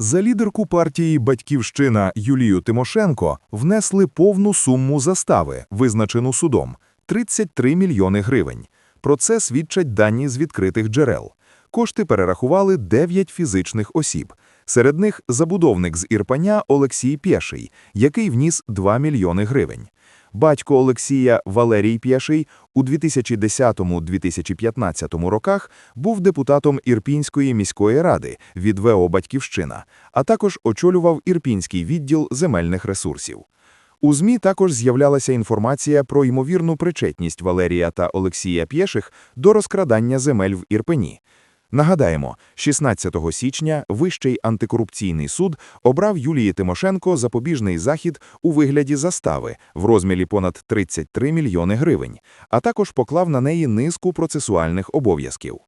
За лідерку партії «Батьківщина» Юлію Тимошенко внесли повну суму застави, визначену судом – 33 мільйони гривень. Про це свідчать дані з відкритих джерел. Кошти перерахували 9 фізичних осіб. Серед них забудовник з Ірпеня Олексій Пєший, який вніс 2 мільйони гривень. Батько Олексія Валерій Пєший у 2010-2015 роках був депутатом Ірпінської міської ради від ВО «Батьківщина», а також очолював Ірпінський відділ земельних ресурсів. У ЗМІ також з'являлася інформація про ймовірну причетність Валерія та Олексія Пєших до розкрадання земель в Ірпені. Нагадаємо, 16 січня Вищий антикорупційний суд обрав Юлії Тимошенко запобіжний захід у вигляді застави в розмірі понад 33 мільйони гривень, а також поклав на неї низку процесуальних обов'язків.